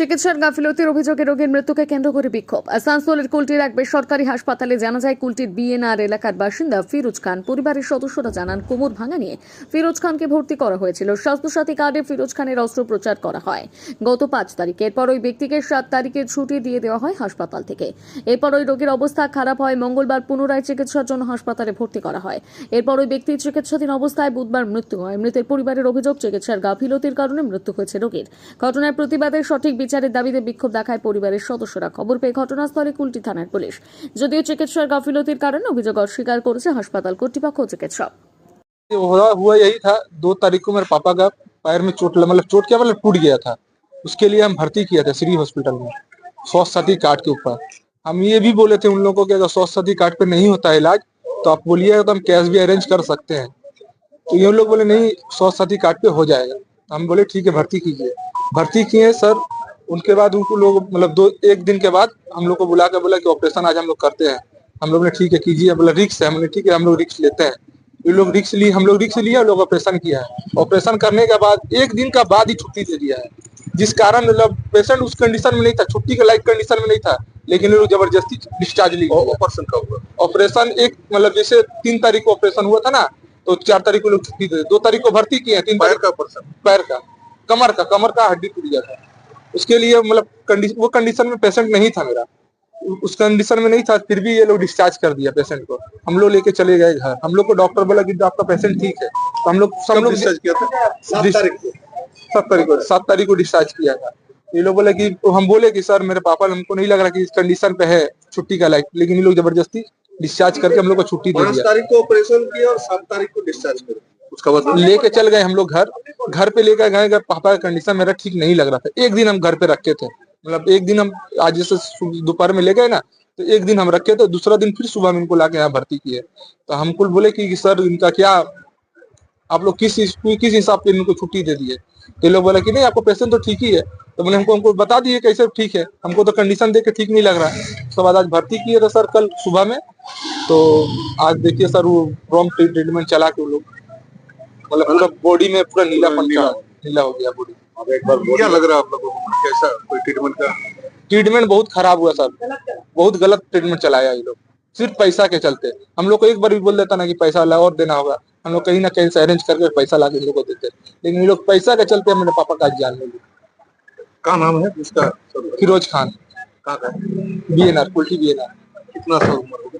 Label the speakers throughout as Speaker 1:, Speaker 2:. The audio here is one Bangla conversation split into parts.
Speaker 1: চিকিৎসার গাফিলতির অভিযোগে রোগীর মৃত্যুকে কেন্দ্র করে বিক্ষোভ। আসানসোলের কুলটির এক বেসরকারি হাসপাতালে জানা যায়, কুলটির বিএনআর এলাকার বাসিন্দা ফিরোজ খান পরিবারের সদস্যরা জানান, কোমর ভাঙা নিয়ে ফিরোজ খানকে ভর্তি করা হয়েছিল। স্বাস্থ্যসাথী কার্ডে ফিরোজ খানের অস্ত্রোপচার করা হয়। গত পাঁচ তারিখে এরপর ওই ব্যক্তিকে সাত তারিখে ছুটি দিয়ে দেওয়া হয় হাসপাতাল থেকে। এরপর ওই রোগীর অবস্থা খারাপ হয়, মঙ্গলবার পুনরায় চিকিৎসার জন্য হাসপাতালে ভর্তি করা হয়। এরপর ওই ব্যক্তির চিকিৎসাধীন অবস্থায় বুধবার মৃত্যু হয়। মৃতের পরিবারের অভিযোগ, চিকিৎসার গাফিলতির কারণে মৃত্যু হয়েছে রোগীর। ঘটনার প্রতিবাদে সঠিক বিচারের দাবিতে বিক্ষোভ দেখায় পরিবারের সদস্যরা খবর পেয়ে ঘটনাস্থলে কুলটি থানার পুলিশ যদিও চিকিৎসার গাফিলতির কারণে অভিযোগ অস্বীকার করেছে হাসপাতাল কর্তৃপক্ষ ও চিকিৎসক
Speaker 2: ये हुआ हुआ यही था दो तारीख को मेरे पापा का पैर में चोट मतलब चोट क्या मतलब टूट गया था उसके लिए हम भर्ती किया था श्री हॉस्पिटल में स्वास्थ्य साथी कार्ड के ऊपर हम ये भी बोले थे उन लोगों को कि अगर स्वास्थ्य साथी कार्ड पे नहीं होता है इलाज तो आप बोलिएगा तो हम कैश भी अरेंज कर सकते हैं तो ये लोग बोले नहीं स्वास्थ्य साथी कार्ड पे हो जाएगा हम बोले ठीक है भर्ती कीजिए भर्ती किए सर उनके बाद उनको लोग मतलब दो एक दिन के बाद हम लोग को बुला के बोला कि ऑपरेशन आज हम लोग करते हैं। हम लोग ने ठीक है कीजिए। बोला रिक्स है। हमने ठीक है हम लोग रिक्स लेते हैं। ये लोग रिक्स लिए हम लोग रिक्स लिया लोग ऑपरेशन किया है। ऑपरेशन करने के बाद एक दिन का बाद ही छुट्टी दे दिया है। जिस कारण मतलब पेशेंट उस कंडीशन में नहीं था छुट्टी के लाइक कंडीशन में नहीं था लेकिन लोग ज़बरदस्ती डिस्चार्ज ली ऑपरेशन का हुआ? ऑपरेशन एक मतलब जैसे तीन तारीख को ऑपरेशन हुआ था ना तो चार तारीख को लोग छुट्टी दे दो। तारीख को भर्ती किए तीन पैर का ऑपरेशन पैर का। कमर का कमर का हड्डी टूट गया था। उसके लिए मतलब कंडीशन वो कंडीशन में पेशेंट नहीं था मेरा। उस कंडीशन में नहीं था फिर भी ये लोग डिस्चार्ज कर दिया पेशेंट को। हम लोग लेके चले गए घर। हम लोग को डॉक्टर बोला कि आपका पेशेंट ठीक है। तो हम लोग सब लोग डिस्चार्ज किया था? सात तारीख को। सात तारीख को डिस्चार्ज किया था। ये लोग बोले कि हम बोले कि सर मेरे पापा हमको नहीं लग रहा कि इस कंडीशन पे है छुट्टी का लायक लेकिन ये लोग ज़बरदस्ती डिस्चार्ज करके हम लोग को छुट्टी दे दिया।
Speaker 3: तारीख को ऑपरेशन किया और सात तारीख को डिस्चार्ज कर। उसका बाद
Speaker 2: लेके चल गए हम लोग घर। घर पे लेकर गए पापा का कंडीशन मेरा ठीक नहीं लग रहा था। एक दिन हम घर पे रखे थे। मतलब एक दिन हम आज जैसे दोपहर में ले गए ना तो एक दिन हम रखे थे दूसरा दिन फिर सुबह में इनको लाके यहाँ भर्ती किए। तो हमको बोले कि सर इनका क्या आप लोग किस किस हिसाब से इनको छुट्टी दे दिए? तो लोग बोला कि नहीं आपको पेशेंट तो ठीक ही है। तो मैंने हमको हमको बता दिए कैसे ठीक है। हमको तो कंडीशन देख के ठीक नहीं लग रहा। है उसके बाद आज भर्ती किए थे सर कल सुबह में। तो आज देखिए सर वो प्रॉम्प्ट ट्रीटमेंट चला के मतलब पूरा बॉडी में पूरा नीलापन चढ़ा नीला। हो गया। बॉडी
Speaker 3: अब एक बार क्या लग रहा है आप लोगों को? कैसा कोई ट्रीटमेंट का?
Speaker 2: ट्रीटमेंट बहुत खराब हुआ सर। बहुत गलत ट्रीटमेंट चलाया ये लोग। सिर्फ़ पैसा के चलते। हम लोग को एक बार भी बोल देता ना कि पैसा ला और देना होगा। हम लोग कहीं ना कहीं से अरेंज करके पैसा ला के लोग को देते। लेकिन ये लोग पैसा के चलते मेरे पापा का जान ले लिया
Speaker 3: क्या नाम है इसका
Speaker 2: फिरोज खान।
Speaker 3: है?
Speaker 2: B N R Kulti B N R
Speaker 3: कितना साल उम्र होगा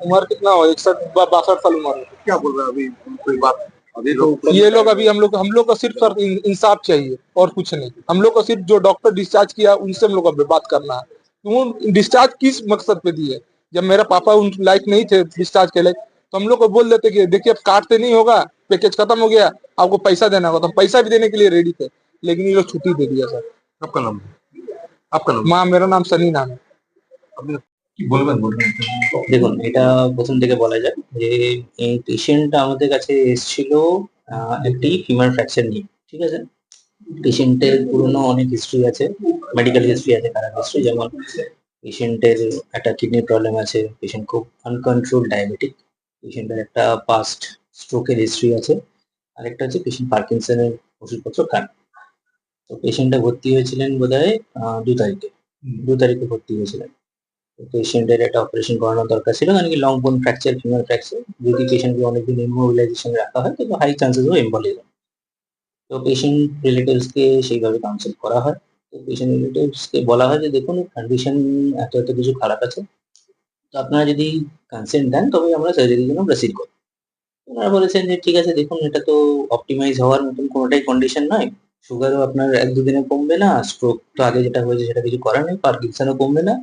Speaker 2: उम्र कितना हो? इकसठ बासठ साल उम्र हो
Speaker 3: क्या बोल रहा है अभी? कोई बात? अभी
Speaker 2: ये लोग अभी हम लोग हम लोग को सिर्फ़ सर इंसाफ चाहिए और कुछ नहीं। हम लोग को सिर्फ़ जो डॉक्टर डिस्चार्ज किया उनसे हम लोग को बात करना है। तो वो डिस्चार्ज किस मकसद पे दिए? जब मेरा पापा उन लायक नहीं थे डिस्चार्ज के लिए तो हम लोग को बोल देते कि देखिए अब काटते नहीं होगा पैकेज खत्म हो गया आपको पैसा देना होगा। तो हम पैसा भी देने के लिए रेडी थे लेकिन ये लोग छुट्टी दे दिया सर।
Speaker 3: आपका नाम? आपका नाम?
Speaker 2: माँ मेरा नाम सनी नाम है।
Speaker 3: বলবেন বলবেন।
Speaker 4: দেখুন এটা প্রথম থেকে বলা যাক যে এই পেশেন্ট আমাদের কাছে এসেছিল একটি ফিমার ফ্র্যাকচার নিয়ে ঠিক আছে? পেশেন্টের পুরনো অনেক হিস্ট্রি আছে মেডিকেল হিস্ট্রি আছে খারাপ হিস্ট্রি যেমন পেশেন্টের একটা কিডনি প্রবলেম আছে পেশেন্ট খুব আনকন্ট্রোল ডায়াবেটিক পেশেন্টের একটা পাস্ট স্ট্রোকের হিস্ট্রি আছে আরেকটা হচ্ছে পেশেন্ট পার্কিনসনের ওষুধপত্র খান। তো পেশেন্টটা ভর্তি হয়েছিলেন বোধহয় দু তারিখে দু তারিখে ভর্তি হয়েছিলেন। পেশেন্টের একটা অপারেশন করানোর দরকার ছিল কারণ কি লং বোন ফ্র্যাকচার ফিমার ফ্র্যাকচার যদি পেশেন্টকে অনেকদিন ইমোবিলাইজেশন রাখা হয়, তো হাই চান্সেস ও এম্বলিজম তো পেশেন্ট রিলেটিভসকে সেইভাবে কাউন্সিল করা হয়। তো পেশেন্ট রিলেটিভসকে বলা হয় যে, দেখুন কন্ডিশন এত এত কিছু খারাপ আছে, তো আপনারা যদি কনসেন্ট দেন, তবে আমরা সার্জারির জন্য প্রসিড করব। ওনারা বলেছেন যে, ঠিক আছে, দেখুন, এটা তো অপটিমাইজ হওয়ার মতন কোনোটাই কন্ডিশন নয়। সুগারও আপনার এক দুদিনে কমবে না স্ট্রোক তো আগে যেটা হয়েছে সেটা কিছু করার নেই পার্কিনসনও কমবে না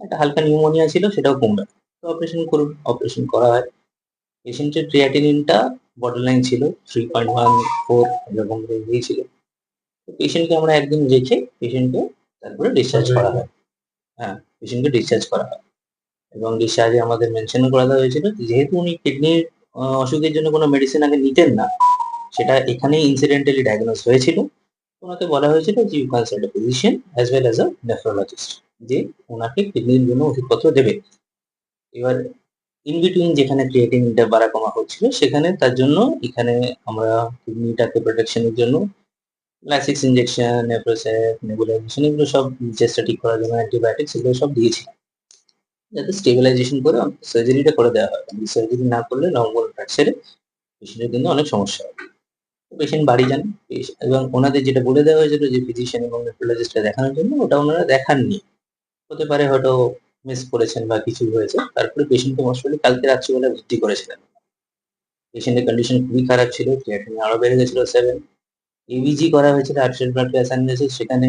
Speaker 4: একটা হালকা নিউমোনিয়া ছিল, সেটাও কমবে। তো অপারেশন করুন অপারেশন করা হয়। পেশেন্টের ক্রিয়াটিনিনটা বর্ডার লাইন ছিল থ্রি পয়েন্ট ওয়ান ফোর এরকম রেঞ্জেই ছিল। পেশেন্টকে আমরা একদিন রেখে পেশেন্টকে তারপরে ডিসচার্জ করা হয়। হ্যাঁ পেশেন্টকে ডিসচার্জ করা হয়। এবং ডিসচার্জে আমাদের মেনশনও করা দেওয়া হয়েছিল যেহেতু উনি কিডনির অসুখের জন্য কোনো মেডিসিন আগে নিতেন না, সেটা এখানেই ইনসিডেন্টালি ডায়াগনোস হয়েছিল। ওনাকে বলা হয়েছিল যে you consult physician as well as a nephrologist যে ওনাকে কিডনির জন্য ওষুধপত্র দেবে। এবার ইন বিটুইন যেখানে ক্রিয়েটিনটা বাড়া কমা হচ্ছিল, সেখানে তার জন্য এখানে আমরা কিডনিটাকে প্রোটেকশনের জন্য লাইসিক্স ইঞ্জেকশন নেপ্রোসেপ নেবুলাইজেশন এগুলো সব চেষ্টা ঠিক করার জন্য অ্যান্টিবায়োটিক্স এগুলো সব দিয়েছি। যাতে স্টেবিলাইজেশন করে সার্জারিটা করে দেওয়া হয়। সার্জারি না করলে নর্মাল ফ্র্যাকচারে পেশেন্টের কিন্তু অনেক সমস্যা হয় পেশেন্ট বাড়ি যান। এবং ওনাদের যেটা বলে দেওয়া হয়েছিল যে ফিজিশিয়ান এবং নেফ্রোলজিস্টটা দেখানোর জন্য, ওটা ওনারা দেখাননি। হতে পারে হয়তো মিস করেছেন বা কিছু হয়েছে। তারপরে পেশেন্টকে মোস্ট কালকে রাত্রিবেলা ভর্তি করেছিলেন। পেশেন্টের কন্ডিশন খুবই খারাপ ছিল আরও বেড়ে গেছিল সেভেন এবিজি করা হয়েছিল আর্টিফিশিয়াল ব্লাড গ্যাস অ্যানালিসিস সেখানে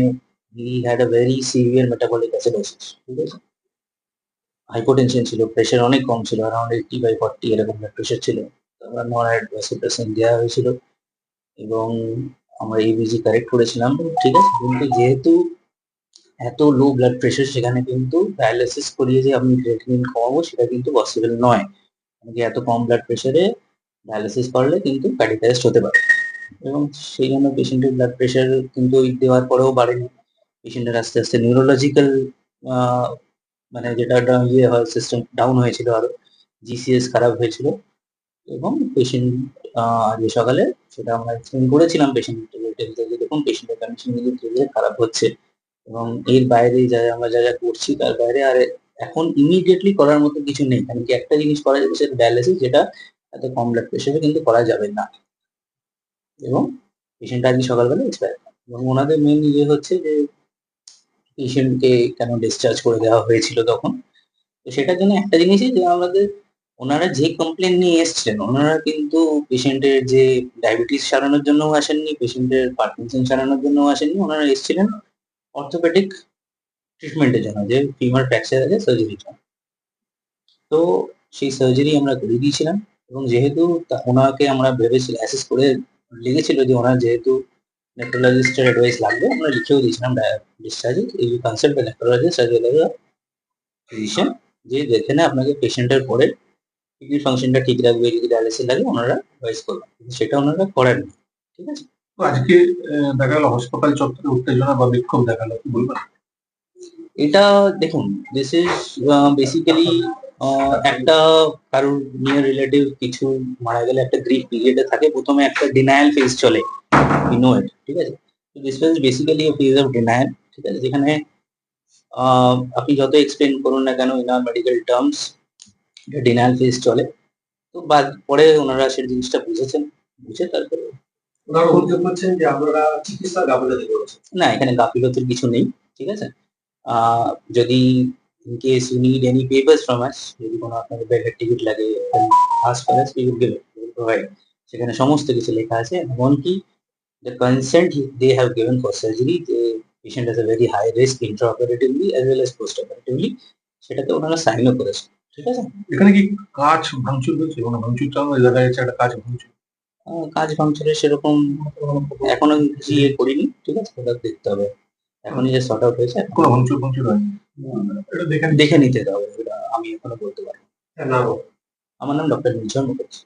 Speaker 4: he had a very severe metabolic acidosis ঠিক আছে? হাইপোটেনশন ছিল প্রেশার অনেক কম ছিল অ্যারাউন্ড এইটটি বাই ফর্টি এরকম ব্লাড প্রেশার ছিল। তারপর নন ভাসোপ্রেসিন দেওয়া হয়েছিল এবং আমরা এবিজি কারেক্ট করেছিলাম, ঠিক আছে? কিন্তু যেহেতু এত লো ব্লাড প্রেশার সেখানে কিন্তু ডায়ালিসিস করিয়ে যে আমি ক্রিয়েটিনিন কমাবো সেটা কিন্তু পসিবল নয়। এত কম ব্লাড প্রেশারে ডায়ালিসিস করলে কিন্তু কার্ডিক হতে পারে। এবং সেই জন্য পেশেন্টের ব্লাড প্রেশার কিন্তু ওই দেওয়ার পরেও বাড়েনি। পেশেন্টের আস্তে আস্তে নিউরোলজিক্যাল মানে যেটা ইয়ে হয় সিস্টেম ডাউন হয়েছিল আরও জিসিএস খারাপ হয়েছিল। এবং পেশেন্ট আজকে সকালে সেটা আমরা এক্সপ্লেন করেছিলাম পেশেন্টকে দেখুন পেশেন্টের কন্ডিশন কিন্তু খারাপ হচ্ছে। এবং এর বাইরে যা আমরা যা যা করছি তার বাইরে আর এখন ইমিডিয়েটলি করার মতো কিছু নেই। কারণ কি একটা জিনিস করা যাবে সেটা ডায়ালিসিস যেটা এত কম ব্লাড প্রেশারে কিন্তু করা যাবে না। এবং পেশেন্ট আজকে সকালবেলা এক্সপায়ার এবং ওনাদের মেন ইয়ে হচ্ছে যে পেশেন্টকে কেন ডিসচার্জ করে দেওয়া হয়েছিল তখন? তো সেটার জন্য একটা জিনিসই যে আমাদের ওনারা যে কমপ্লেন নিয়ে এসছেন, ওনারা কিন্তু পেশেন্টের যে ডায়াবেটিস সারানোর জন্য আসেননি পেশেন্টের পার্কিনসন সারানোর জন্য আসেননি, ওনারা এসেছিলেন। অর্থোপেডিক ট্রিটমেন্টের জন্য, যে ফিমার ফ্র্যাকচার আছে সার্জারির জন্য। তো সেই সার্জারি আমরা করে দিয়েছিলাম, এবং যেহেতু ওনাকে আমরা ভেবেছিলাম অ্যাসেস করে লেগেছিল যে ওনার যেহেতু নেফ্রোলজিস্টের অ্যাডভাইস লাগবে, আমরা লিখেও দিয়েছিলাম ডিসচার্জে এই consult nephrologist well as physician যে যেখানে আপনাকে পেশেন্টের পরে কিডনি ফাংশনটা ঠিক রাখবে, যদি ডায়ালিসিস লাগে, ওনারা অ্যাডভাইস করবেন। কিন্তু সেটা ওনারা করেননি, ঠিক আছে?
Speaker 3: আজকে দেখা গেল হাসপাতাল চত্বরে উত্তেজনা বা বিক্ষোভ দেখা গেল বলবেন?
Speaker 4: এটা দেখুন দিস ইজ বেসিক্যালি একটা কারোর নিয়ার রিলেটিভ কিছু মারা গেলে একটা গ্রিফ পিরিয়ডে থাকে। প্রথমে একটা ডিনায়াল ফেজ চলে ইউ নো ইট ঠিক আছে? This was basically a phase of denial ঠিক আছে? যেখানে আপনি যত এক্সপ্লেন করুন না কেন in medical terms denial phase চলে। তো বাদ, পরে ওনারা সেই জিনিসটা বুঝেছেন, বুঝে তারপরে
Speaker 3: ওনারা অভিযোগ করছেন যে আপনারা চিকিৎসা গাফিলতি করেছেন।
Speaker 4: না এখানে গাফিলতির কিছু নেই ঠিক আছে? আহ, যদি in case you need any papers from us যদি কোনো আপনাদের ব্যাগের টিকিট লাগে us for us will give provide সেখানে সমস্ত কিছু লেখা আছে এমনকি the consent they have given for surgery যে patient has a very high risk intraoperatively as well as postoperatively সেটাতে ওনারা সাইনও করেছে ঠিক আছে?
Speaker 3: এখানে কি কাজ ভাঙচুর হয়েছে কোনো ভাঙচুর চালানো দেখা যাচ্ছে একটা কাজ ভাঙচুর।
Speaker 4: কাজ ভাঙচুরের সেরকম এখনও কিছু ইয়ে করিনি ঠিক আছে? ওটা দেখতে হবে। এখনই যে শর্ট আউট হয়েছে এখন
Speaker 3: কোনো ভাঙচুর ভাঙচুর হয়নি? এটা দেখে
Speaker 4: দেখে নিতে হবে এটা আমি এখনও বলতে পারি
Speaker 3: না
Speaker 4: আমার নাম ডক্টর নিজন মুখার্জি।